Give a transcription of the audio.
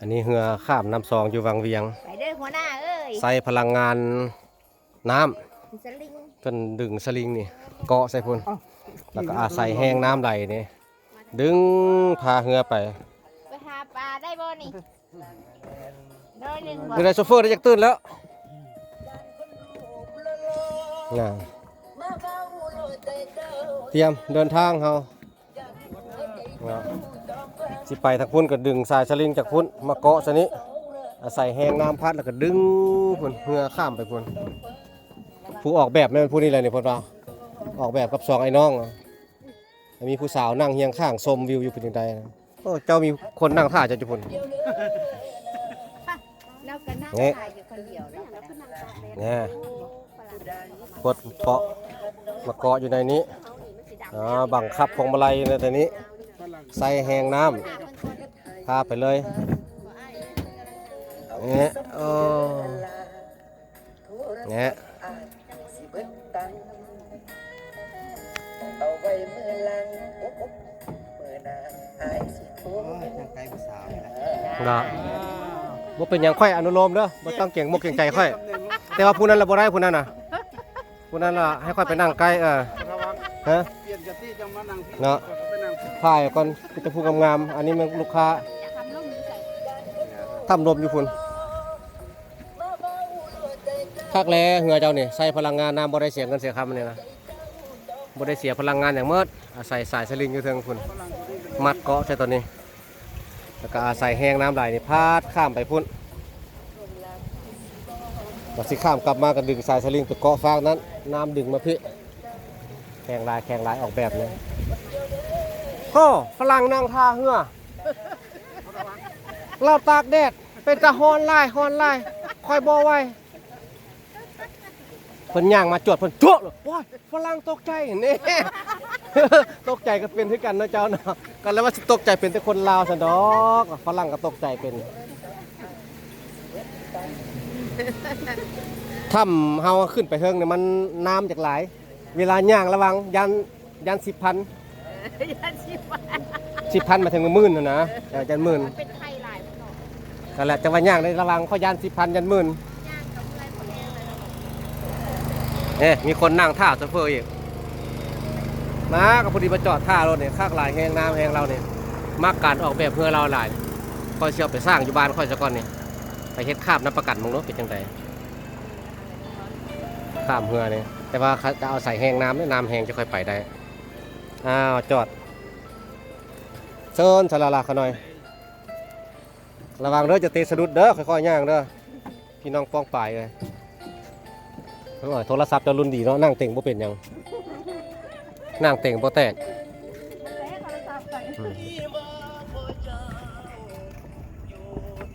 อันนี้เรือข้ามน้ำซองอยู่วังเวียง ไปเด้อหัวหน้าเอ้ยใส่พลังงานน้ำสลิงจนดึงสลิงนี่ เกาะใส่พุ่นแล้วก็อาศัยแห้งน้ำไหลนี่ดึงพาเรือไปไปหาปลาได้บ่นี่น้อยหนึงบ่อยู่ในโซเฟอร์ได้จากตื่นแล้วงานเตรียมเดินทางเฮาว่า สิไปทางพุ่นก็ดึงสายสลิงจากพุ่นมาเกาะซะนี้อาศัยแห้งน้ำพัดแล้วก็ดึงพุ่นเรือข้ามไปพุ่นผู้ออกแบบแม่นผู้นี้เลยนี่พุ่นว่าออกแบบกับสองไอ้น้องอะมีผู้สาวนั่งเฮียงข้างชมวิวอยู่เป็นจังไดนะโอ้เจ้ามีคนนั่งท่าเจ้าจุพุ่นเราก็นั่งนี่ถ่ายอยู่คนเดียวเราก็นั่งตากแดดเนี่ยกดเกาะมาเกาะอยู่ในนี้อ๋อบังคับพวงมาลัยในตัวนี้ ใส่แหงน้ำพาไปเลยเนี่ยโอ้เนี่ยเอาไว้มือหลังมือหน้าหายสิทุกทางไกลผู้สาวนี่แหละเนาะบ่เป็นหยังค่อยอนุโลมเด้อบ่ต้องเก่งมุกเก่งใจค่อย แต่ว่าผู้นั้นละบ่ได้ผู้นั้นน่ะผู้นั้นล่ะให้ค่อยไปนั่งใกล้เออระวังฮะเปลี่ยนกะที่จะมานั่งพี่เนาะก็ไปนั่งพี่ ถ่ายก่อนจะพูดงามๆอันนี้มันลูกค้าทำลมอยู่พุ่นคักแลเหือเจ้านี่ใส่พลังงานน้ำบ่ได้เสียเงินเสียคำนี่นะบ่ได้เสียพลังงานอย่างเมิดอาศัยสายสลิงอยู่เทิงพุ่นมัดเกาะใส่ตัวนี้แล้วก็อาศัยแห้งน้ำไหลนี่พาดข้ามไปพุ่นก็สิข้ามกลับมาก็ดึงสายสลิงไปเกาะฟากนั้น น้ำดึงมาพี่แข่งลายแข่งลายออกแบบเลย โอ้ฝรั่งนั่งทาเหือเราตากแดด เป็นตะฮอนไล่ฮอนไล่คอยบอไว้เพิ่นย่างมาจวดเพิ่นจั่วเลยว้ายฝรั่งตกใจนี่ตกใจก็เป็นที่กันนะเจ้าเนาะกันแล้วว่าสิตกใจเป็นแต่คนลาวซะดอกฝรั่งก็ตกใจเป็นถ้ำเฮาขึ้นไปเทิงเนี่ยมันน้ำจากหลาย เวลาย่างระวังยันยันสิบพัน ยันชิบะสิบพันมาถึงหมื่นนะนะเออยันหมื่นมันเป็นไทยหลายคนเนาะนั่นแหละจะว่าย่างในระวังเขายานสิบพันยันหมื่นย่างกับอะไรหมดแล้วเลยเอ๊ะมีคนนั่งท่าโซเฟอร์อีกมากับพอดีมาจอดท่ารถเนี่ยข้างหลายแห้งน้ำแห้งเราเนี่ยมากการออกแบบเพื่อเราหลายค่อยเชี่ยวไปสร้างอยู่บ้านค่อยจะก่อนเนี่ยไปเฮ็ดคาบน้ำประกันมึงรถเป็นจังไดข้ามเรือเนี่ยแต่ว่าเขาจะเอาใส่แห้งน้ำเนี่ยน้ำแห้งจะค่อยไปได้ อ้าวจอดเชิญสลาลาเขาหน่อย ระวังเด้อจะเตะสะดุดเด้อค่อยๆย่างเด้อพี่น้องป้องปลายเลยโอ้ยโทรศัพท์จะรุ่นดีเนาะนั่งเต่งบ่เป็นหยังนั่งเต่งบ่แตกอืม